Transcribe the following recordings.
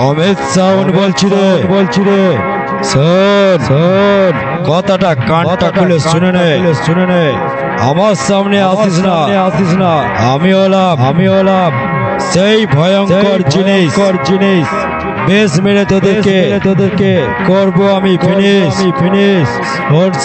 Amit sound বলছি রে। বলছি রে। শোন শোন। কথাটা কানটা খুলে শুনে নে। শুনে নে। আমার সামনে আসিস না। আসিস না। আমি হলাম আমি হলাম সেই ভয়ঙ্কর জিনিস। জিনিস। বেশ মেরে তোদেরকে তোদেরকে। করব আমি ফিনিশ। ফিনিশ।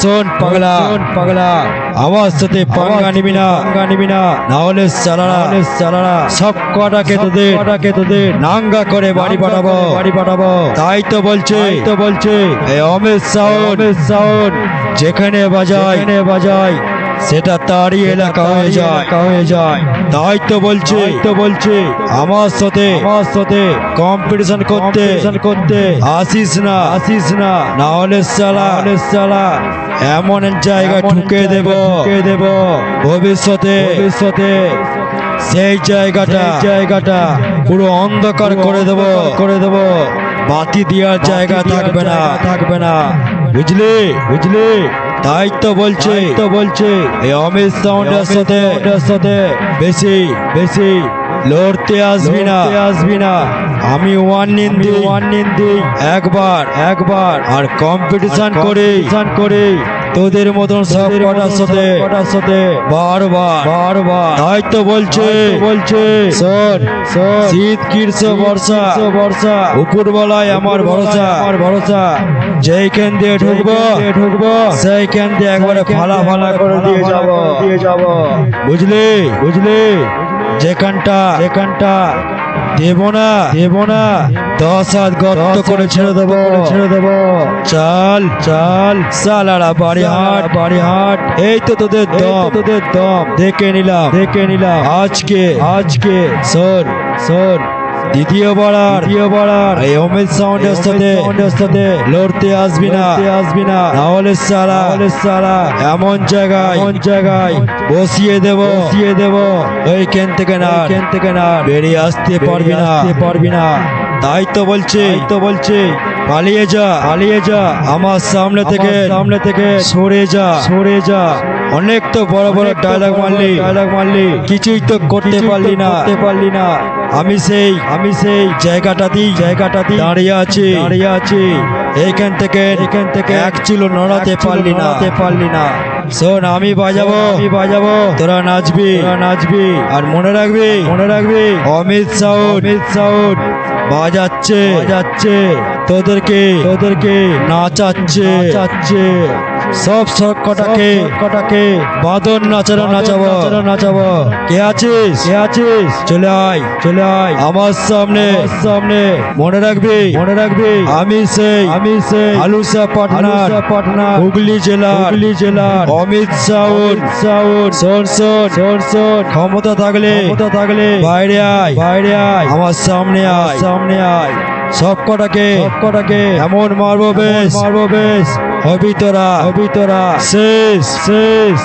শোন পাগলা। পাগলা। আমার সাথে পাঙ্গা নিবি না। পাঙ্গা নিবি না। না হলে চালারা। চালারা। সব কটাকে তোদের। কটাকে তোদের। নাঙ্গা করে বাড়ি পাঠাবো। বাড়ি পাঠাবো। তাই তো বলছে। তো বলছে। এই অমিত সাউন্ড অমিত সাউন্ড যেখানে বাজায়। যেখানে বাজায়। সেটা তারই এলাকা হয়ে যায়। হয়ে যায়। তাই তো বলছে। তো বলছে। আমার সাথে আমার সাথে কম্পিটিশন করতে। করতে। আসিস না। আসিস না। না হলে সালা হলে সালা এমন জায়গা ঢুকে দেব। ঢুকে দেব। ভবিষ্যতে। ভবিষ্যতে। সেই জায়গাটা। জায়গাটা। পুরো অন্ধকার করে দেব। করে দেব। বাতি দেওয়ার জায়গা থাকবে না। থাকবে না। বুঝলি? বুঝলি? তাই তো বলছে। তো বলছে। এই অমিত সাউন্ডের সাথে সাথে। বেশি বেশি লড়তে আসবি না। আসবি না। আমি ওয়ার্নিং দিই। ওয়ার্নিং দিই। একবার একবার। আর কম্পিটিশন করে। করে। তোদের মতন সব কটার সাথে কটার সাথে বারবার বারবার। তাই তো বলছে বলছে শোন শোন শীত গ্রীষ্ম বর্ষা বর্ষা। উপরবেলায় আমার ভরসা। আমার ভরসা। যেইখান দিয়ে ঢুকবো ঢুকবো সেইখান দিয়ে একবারে ফালা ফালা করে দিয়ে যাব। দিয়ে যাব। বুঝলি? বুঝলি? যেখানটা যেখানটা দেব না দেব না। দশ হাত গর্ত করে ছেড়ে দেবো। ছেড়ে দেবো চাল চাল সালারা বাড়ি হাট বাড়ি হাট। এই তো তোদের দম। তোদের দম। দেখে নিলাম দেখে নিলাম। আজকে আজকে সর শোন দ্বিতীয় এই অমিত সাউন্ডের সাথে সাথে লড়তে আসবি না। আসবি না। সারা এমন জায়গায়। এমন জায়গায়। বসিয়ে দেব। বসিয়ে দেব। ওইখান থেকে না? ওইখান থেকে না? বেরিয়ে আসতে পারবি না। পারবি না। তাই তো বলছে। তো বলছে। পালিয়ে যা পালিয়ে যা। আমার সামনে থেকে সামনে থেকে সরে যা সরে যা। অনেক তো বড় বড় ডায়লগ মারলি। ডায়লগ মারলি। কিছুই তো করতে পারলি না। করতে পারলি না। আমি সেই আমি সেই জায়গাটাতেই জায়গাটাতেই দাঁড়িয়ে আছি। দাঁড়িয়ে আছি। এইখান থেকে এখান থেকে এক চুলো নড়াতে পারলি না। নড়াতে পারলি না। শোন আমি বাজাবো। আমি বাজাবো। তোরা নাচবি। তোরা নাচবি। আর মনে রাখবি। মনে রাখবি। অমিত সাউন্ড। অমিত সাউন্ড। বাজাচ্ছে। বাজাচ্ছে। তোদেরকে তোদেরকে নাচাচ্ছে। নাচাচ্ছে। সব সব কটাকে কটাকে বাদর নাচানো নাচাবো। নাচাবো। কে আছিস? কে আছিস? চলে আয়। চলে আয়। আমার সামনে। সামনে। মনে রাখবি? মনে রাখবি? আমি সেই আমি সেই আলুসা পাটনার। পাটনার। হুগলি জেলা হুগলি জেলা অমিত সাউন্ড সাউন্ড শোন শোন। শোন শোন। ক্ষমতা থাকলে ক্ষমতা থাকলে বাইরে আয়। বাইরে আয়। আমার সামনে আয়। সামনে আয়। সব কটাকে কটাকে। এমন মারবো বেশ মারবো বেশ হবি তোরা হবি তোরা। শেষ। শেষ।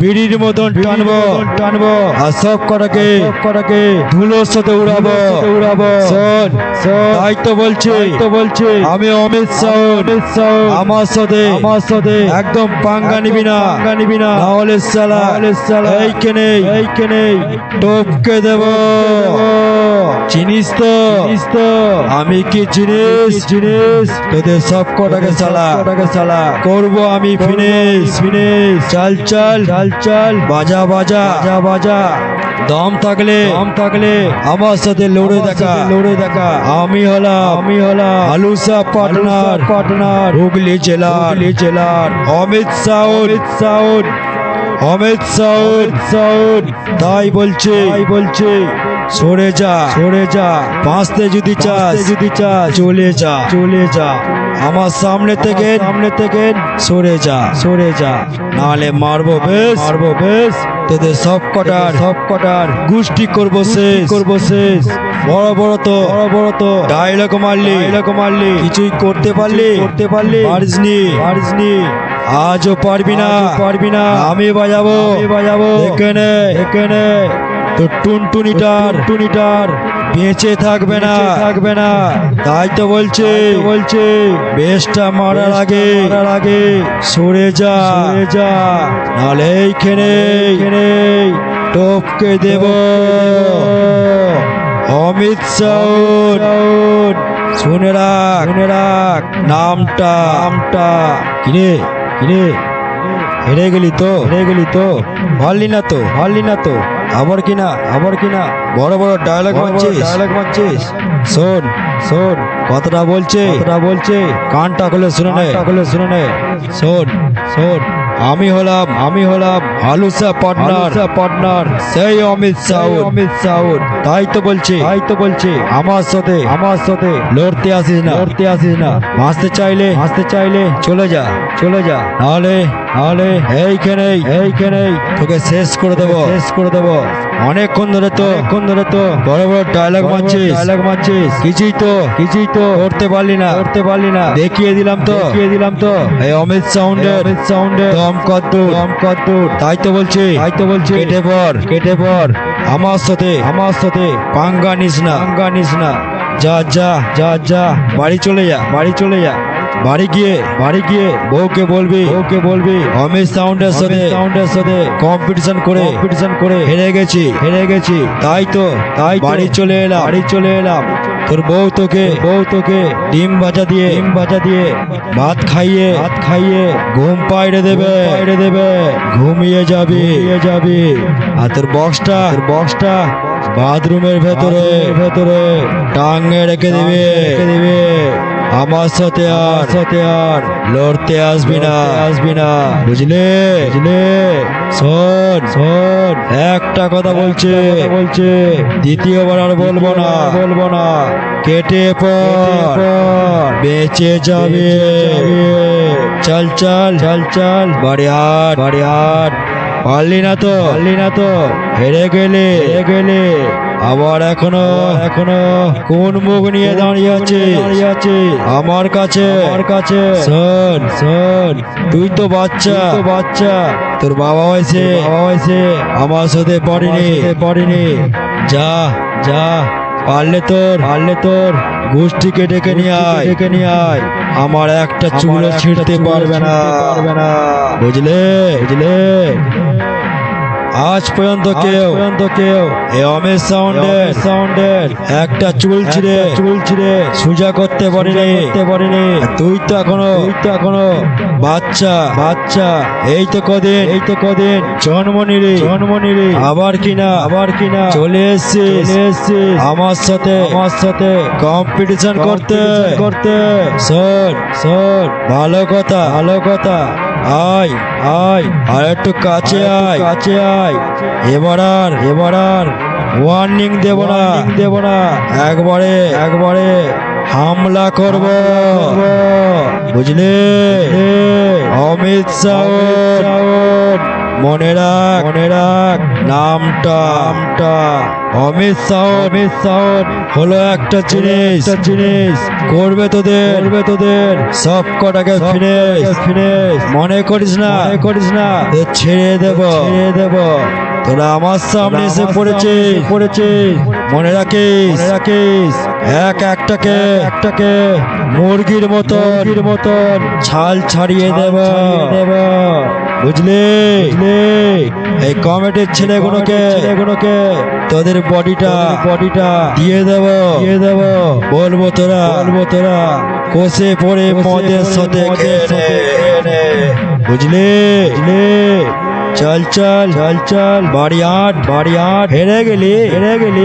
বিড়ির মতন টানবো। টানবো। আর সব কটাকে সব কটাকে ধুলোর সাথে উড়াবো। উড়াবো। শোন তাই তো বলছি। তো বলছি। আমি অমিত শাহ অমিত সাউন্ড আমার সাথে। আমার সাথে। একদম পাঙ্গা নিবি না। পাঙ্গা নিবি না। নাহলে সালা নাহলে সালা এইখানে এইখানে টপকে দেব। চিনিস তো? চিনিস তো? আমি কি জিনিস জিনিস তোদের সব কটাকে সালা কটাকে সালা করব আমি ফিনিশ। ফিনিশ। চাল চাল। চাল চাল। বাজা বাজা। বাজা বাজা। দম থাকলে। দম থাকলে। আমার সাথে লড়ে দেখা। লড়ে দেখা। আমি হলাম আমি হলাম আলুসা পার্টনার পার্টনার হুগলি জেলা হুগলি জেলার। Amit sound Amit sound Amit sound তাই বলছে। তাই বলছে। সরে যা সরে যা। বাঁচতে যদি চাস যদি চাস। চলে যা চলে যা। আমার সামনে থেকে সামনে থেকে সরে যা সরে যা। নালে মারবো বেশ মারবো বেশ। তোদের সব কটার সব কটার গুষ্টি করব শেষ। করব শেষ। বড় বড় তো বড় বড় তো। ডায়লগ মারলি। ডায়লগ মারলি। কিছুই করতে পারলি? করতে পারলি। পারিসনি পারিসনি আজও পারবি না। পারবি না। আমি বাজাবো। বাজাবো। এখানে এখানে তো টুনটুনিটার টুনিটার বেঁচে থাকবে না। থাকবে না। তাই তো বলছে। বলছে। বেশটা মারার আগে মারার আগে সরে যা। সরে যা। নালে এইখানে এইখানে টপকে দেব। অমিত সাউন শুনে রাখ। শুনে রাখ। নামটা। নামটা। কিরে? কিরে? হেরে গেলি তো? হেরে গেলি তো? পারলি না তো? পারলি না তো? আবার কিনা আমার কিনা। বড় বড় ডায়লগ মারছিস। ডায়লগ মারছিস। শোন শোন কথাটা বলছে। কথাটা বলছে। কানটা খুলে শুনে নে। খুলে শুনে নে। শোন শোন। আমি হলাম আমি হলাম আলুসা পার্টনার পার্টনার সেই অমিত সাউদ অমিত সাউদ তাই তো বলছি। তাই তো বলছি। আমার সাথে আমার সাথে। লড়তে আসিস না। লড়তে আসিস না। হাসতে চাইলে হাসতে চাইলে চলে যা চলে যা। নাহলে নাহলে এইখানেই এইখানেই তোকে শেষ করে দেবো। শেষ করে দেবো। অনেকক্ষণ ধরে তো অনেকক্ষণ ধরে তো বড় বড় ডায়লগ মারছিস। ডায়লগ মারছিস। কিছুই তো কিছুই তো করতে পারলি না। করতে পারলি না। দেখিয়ে দিলাম তো। দেখিয়ে দিলাম তো। এই অমিত সাউন্ডের অমিত সাউন্ডের দম কদ্দুর দম কদ্দুর তাই তো বলছি। তাই তো বলছি। কেটে পর কেটে পর আমার সাথে। আমার সাথে। পাঙ্গা নিস না। পাঙ্গা নিস না। যা যা যা যা। বাড়ি চলে যা। বাড়ি চলে যা। বাড়ি গিয়ে বাড়ি গিয়ে বউকে বলবি বউকে বলবি অমিত সাউন্ডের সাথে সাউন্ডের সাথে কম্পিটিশন করে কম্পিটিশন করে হেরে গেছি হেরে গেছি। তাই তো তাই বাড়ি চলে এলাম। বাড়ি চলে এলাম। তোর বউ তোকে বউ তোকে ডিম ভাজা দিয়ে ডিম ভাজা দিয়ে ভাত খাইয়ে ভাত খাইয়ে ঘুম পাইড়ে দেবে। পাইড়ে দেবে। ঘুমিয়ে যাবি। ঘুমিয়ে যাবি। আর তোর বক্সটা বক্সটা। বাথরুমের ভেতরে ভেতরে। টাঙ্গে রেখে দিবে। রেখে দিবে। আমার সাথে আর সাথে আর লড়তে আসবি না। আসবি না। বুঝলে? বুঝলে? শোন শোন। একটা কথা বলছে। বলছে। দ্বিতীয়বার আর বলব না। বলব না। কেটে পর। বেঁচে যাবে। চল চল। চল চল। বাড়ি হাট বাড়ি হাট পারলি না তো পারলি না তো হেরে গেলে হেরে গেলে। আবার এখনও এখনও কোন মুখ নিয়ে দাঁড়িয়ে আছে দাঁড়িয়ে আছে আমার কাছে। আমার কাছে। শোন। শোন। তুই তো বাচ্চা। তো বাচ্চা। তোর বাবা হয়েছে। বাবা হয়েছে। আমার সাথে পড়িনি। পড়িনি। যা যা। পারলে তোর পারলে তোর। গোষ্ঠীকে ডেকে নিয়ে আয়। ডেকে নিয়ে আয়। আমার একটা চুলো ছিঁড়তে পারবে না। পারবে না। বুঝলে? বুঝলে? আজ পর্যন্ত কেউ পর্যন্ত কেউ অমেশ সাউন্ডের সাউন্ডের একটা চুল ছিঁড়ে চুল ছিঁড়ে সোজা করতে পারিনি। করতে পারিনি। তুই তো এখনও তুই তো এখনও বাচ্চা। বাচ্চা। এই তো কদিন। এই তো কদিন। জন্ম নিলি। জন্ম নিলি। আবার কিনা। আবার কিনা। চলে এসছিস। চলে এসছিস। আমার সাথে। আমার সাথে কম্পিটিশন করতে। করতে। শোন। শোন। ভালো কথা। ভালো কথা। আয়। আয়। আর একটু কাছে আয়। কাছে আয়। এবার আর এবার আর ওয়ার্নিং দেব না। দেব না। একবারে একবারে হামলা করব। বুঝলে? অমিত সাউদ মনে রাখ মনে রাখ নামটা। নামটা অমিত সাউদ অমিত সাউদ হলো একটা জিনিস। জিনিস করবে তোদের করবে তোদের। সব কটাকে ফিনিশ ফিনিশ মনে করিস না? মনে করিস না? ছেড়ে দেব। ছেড়ে দেব। তোরা আমার সামনে এসে পড়েছিস। পড়েছিস। মনে রাখিস? মনে রাখিস? এক একটাকে একটাকে মুরগির মতন মুরগির মতন ছাল ছাড়িয়ে দেব। দেব। বুঝলি? এই কমিটির ছেলেগুলোকে ছেলেগুলোকে তোদের বডিটা বডিটা দিয়ে দেব। দিয়ে দেব। বলব তোরা বলব তোরা। কষে পড়ে মদের সাথে বুঝলি? চল চল। চল চল। বাড়ি আট বাড়ি আট। হেরে গেলি হেরে গেলি।